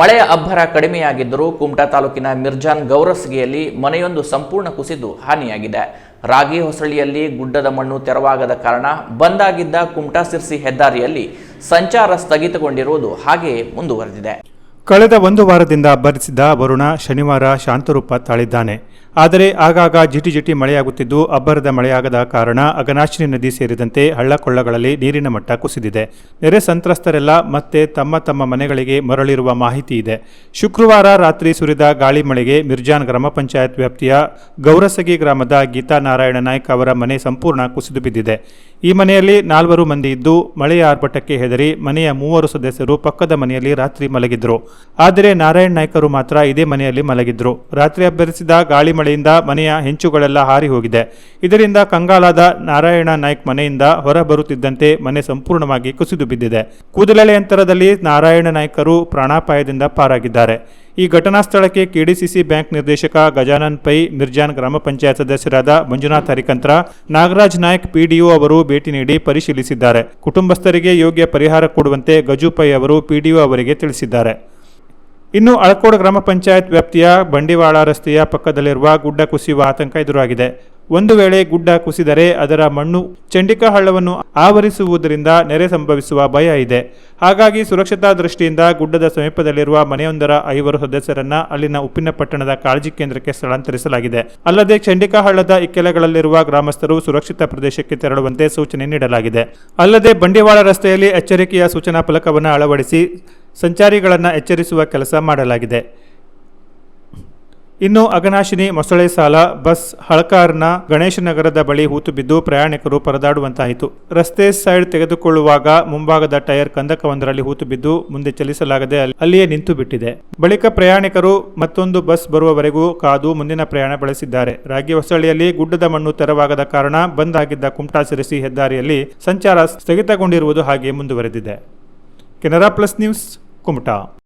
ಮಳೆಯ ಅಬ್ಬರ ಕಡಿಮೆಯಾಗಿದ್ದರೂ ಕುಮಟಾ ತಾಲೂಕಿನ ಮಿರ್ಜಾನ್ ಗೌರಸ್ಗೆಯಲ್ಲಿ ಮನೆಯೊಂದು ಸಂಪೂರ್ಣ ಕುಸಿದು ಹಾನಿಯಾಗಿದೆ. ರಾಗಿ ಹೊಸಳಿಯಲ್ಲಿ ಗುಡ್ಡದ ಮಣ್ಣು ತೆರವಾಗದ ಕಾರಣ ಬಂದಾಗಿದ್ದ ಕುಮಟಾ ಸಿರ್ಸಿ ಹೆದ್ದಾರಿಯಲ್ಲಿ ಸಂಚಾರ ಸ್ಥಗಿತಗೊಂಡಿರುವುದು ಹಾಗೆಯೇ ಮುಂದುವರೆದಿದೆ. ಕಳೆದ ಒಂದು ವಾರದಿಂದ ಅಬ್ಬರಿಸಿದ್ದ ವರುಣ ಶನಿವಾರ ಶಾಂತರೂಪ ತಾಳಿದ್ದಾನೆ. ಆದರೆ ಆಗಾಗ ಜಿಟಿ ಜಿಟಿ ಮಳೆಯಾಗುತ್ತಿದ್ದು ಅಬ್ಬರದ ಮಳೆಯಾಗದ ಕಾರಣ ಅಗನಾಶಿನಿ ನದಿ ಸೇರಿದಂತೆ ಹಳ್ಳಕೊಳ್ಳಗಳಲ್ಲಿ ನೀರಿನ ಮಟ್ಟ ಕುಸಿದಿದೆ. ನೆರೆ ಸಂತ್ರಸ್ತರೆಲ್ಲ ಮತ್ತೆ ತಮ್ಮ ತಮ್ಮ ಮನೆಗಳಿಗೆ ಮರಳಿರುವ ಮಾಹಿತಿ ಇದೆ. ಶುಕ್ರವಾರ ರಾತ್ರಿ ಸುರಿದ ಗಾಳಿ ಮಳೆಗೆ ಮಿರ್ಜಾನ್ ಗ್ರಾಮ ಪಂಚಾಯತ್ ವ್ಯಾಪ್ತಿಯ ಗೌರಸಗಿ ಗ್ರಾಮದ ಗೀತಾ ನಾರಾಯಣ ನಾಯ್ಕ ಅವರ ಮನೆ ಸಂಪೂರ್ಣ ಕುಸಿದು ಬಿದ್ದಿದೆ. ಈ ಮನೆಯಲ್ಲಿ ನಾಲ್ವರು ಮಂದಿ ಇದ್ದು ಮಳೆಯ ಆರ್ಭಟಕ್ಕೆ ಹೆದರಿ ಮನೆಯ ಮೂವರು ಸದಸ್ಯರು ಪಕ್ಕದ ಮನೆಯಲ್ಲಿ ರಾತ್ರಿ ಮಲಗಿದ್ರು. ಆದರೆ ನಾರಾಯಣ್ ನಾಯ್ಕರು ಮಾತ್ರ ಇದೇ ಮನೆಯಲ್ಲಿ ಮಲಗಿದ್ರು. ರಾತ್ರಿ ಅಬ್ಬರಿಸಿದ ಗಾಳಿ ಮಳೆಯಿಂದ ಮನೆಯ ಹೆಂಚುಗಳೆಲ್ಲ ಹಾರಿ ಹೋಗಿದೆ ಇದರಿಂದ ಕಂಗಾಲಾದ ನಾರಾಯಣ ನಾಯ್ಕ್ ಮನೆಯಿಂದ ಹೊರ ಬರುತ್ತಿದ್ದಂತೆ ಮನೆ ಸಂಪೂರ್ಣವಾಗಿ ಕುಸಿದು ಬಿದ್ದಿದೆ. ಕೂದಲೆಳೆ ಅಂತರದಲ್ಲಿ ನಾರಾಯಣ ನಾಯ್ಕರು ಪ್ರಾಣಾಪಾಯದಿಂದ ಪಾರಾಗಿದ್ದಾರೆ. ಈ ಘಟನಾ ಸ್ಥಳಕ್ಕೆ ಕೆಡಿಸಿಸಿ ಬ್ಯಾಂಕ್ ನಿರ್ದೇಶಕ ಗಜಾನನ್ ಪೈ, ಮಿರ್ಜಾನ್ ಗ್ರಾಮ ಪಂಚಾಯತ್ ಸದಸ್ಯರಾದ ಮಂಜುನಾಥ್ ಹರಿಕಂತ್ರ, ನಾಗರಾಜ್ ನಾಯ್ಕ್ ಪಿಡಿಒ ಅವರು ಭೇಟಿ ನೀಡಿ ಪರಿಶೀಲಿಸಿದ್ದಾರೆ. ಕುಟುಂಬಸ್ಥರಿಗೆ ಯೋಗ್ಯ ಪರಿಹಾರ ಕೊಡುವಂತೆ ಗಜು ಪೈ ಅವರು ಪಿಡಿಒ ಅವರಿಗೆ ತಿಳಿಸಿದ್ದಾರೆ. ಇನ್ನು ಅಳಕೋಡು ಗ್ರಾಮ ಪಂಚಾಯತ್ ವ್ಯಾಪ್ತಿಯ ಬಂಡಿವಾಳ ರಸ್ತೆಯ ಪಕ್ಕದಲ್ಲಿರುವ ಗುಡ್ಡ ಕುಸಿಯುವ ಆತಂಕ ಎದುರಾಗಿದೆ. ಒಂದು ವೇಳೆ ಗುಡ್ಡ ಕುಸಿದರೆ ಅದರ ಮಣ್ಣು ಚಂಡಿಕಾ ಹಳ್ಳವನ್ನು ಆವರಿಸುವುದರಿಂದ ನೆರೆ ಸಂಭವಿಸುವ ಭಯ ಇದೆ. ಹಾಗಾಗಿ ಸುರಕ್ಷತಾ ದೃಷ್ಟಿಯಿಂದ ಗುಡ್ಡದ ಸಮೀಪದಲ್ಲಿರುವ ಮನೆಯೊಂದರ ಐವರು ಸದಸ್ಯರನ್ನ ಅಲ್ಲಿನ ಉಪ್ಪಿನ ಪಟ್ಟಣದ ಕಾಳಜಿ ಕೇಂದ್ರಕ್ಕೆ ಸ್ಥಳಾಂತರಿಸಲಾಗಿದೆ. ಅಲ್ಲದೆ ಚಂಡಿಕಾ ಹಳ್ಳದ ಇಕ್ಕೆಲಗಳಲ್ಲಿರುವ ಗ್ರಾಮಸ್ಥರು ಸುರಕ್ಷಿತ ಪ್ರದೇಶಕ್ಕೆ ತೆರಳುವಂತೆ ಸೂಚನೆ ನೀಡಲಾಗಿದೆ. ಅಲ್ಲದೆ ಬಂಡಿವಾಳ ರಸ್ತೆಯಲ್ಲಿ ಎಚ್ಚರಿಕೆಯ ಸೂಚನಾ ಫಲಕವನ್ನು ಅಳವಡಿಸಿ ಸಂಚಾರಿಗಳನ್ನು ಎಚ್ಚರಿಸುವ ಕೆಲಸ ಮಾಡಲಾಗಿದೆ. ಇನ್ನು ಅಗನಾಶಿನಿ ಮೊಸಳೆ ಸಾಲ, ಬಸ್, ಹಳಕಾರ್ನ ಗಣೇಶ ನಗರದ ಬಳಿ ಹೂತು ಬಿದ್ದು ಪ್ರಯಾಣಿಕರು ಪರದಾಡುವಂತಾಯಿತು. ರಸ್ತೆ ಸೈಡ್ ತೆಗೆದುಕೊಳ್ಳುವಾಗ ಮುಂಭಾಗದ ಟೈರ್ ಕಂದಕವೊಂದರಲ್ಲಿ ಹೂತು ಬಿದ್ದು ಮುಂದೆ ಚಲಿಸಲಾಗದೆ ಅಲ್ಲಿ- ಅಲ್ಲಿಯೇ ನಿಂತು ಬಿಟ್ಟಿದೆ. ಬಳಿಕ ಪ್ರಯಾಣಿಕರು ಮತ್ತೊಂದು ಬಸ್ ಬರುವವರೆಗೂ ಕಾದು ಮುಂದಿನ ಪ್ರಯಾಣ ಬೆಳೆಸಿದ್ದಾರೆ. ರಾಗಿ ಹೊಸಳಿಯಲ್ಲಿ ಗುಡ್ಡದ ಮಣ್ಣು ತೆರವಾಗದ ಕಾರಣ ಬಂದ್ ಆಗಿದ್ದ ಕುಮಟಾ ಸಿರಿಸಿ ಹೆದ್ದಾರಿಯಲ್ಲಿ ಸಂಚಾರ ಸ್ಥಗಿತಗೊಂಡಿರುವುದು ಹಾಗೆ ಮುಂದುವರೆದಿದೆ. Canara plus news Kumta.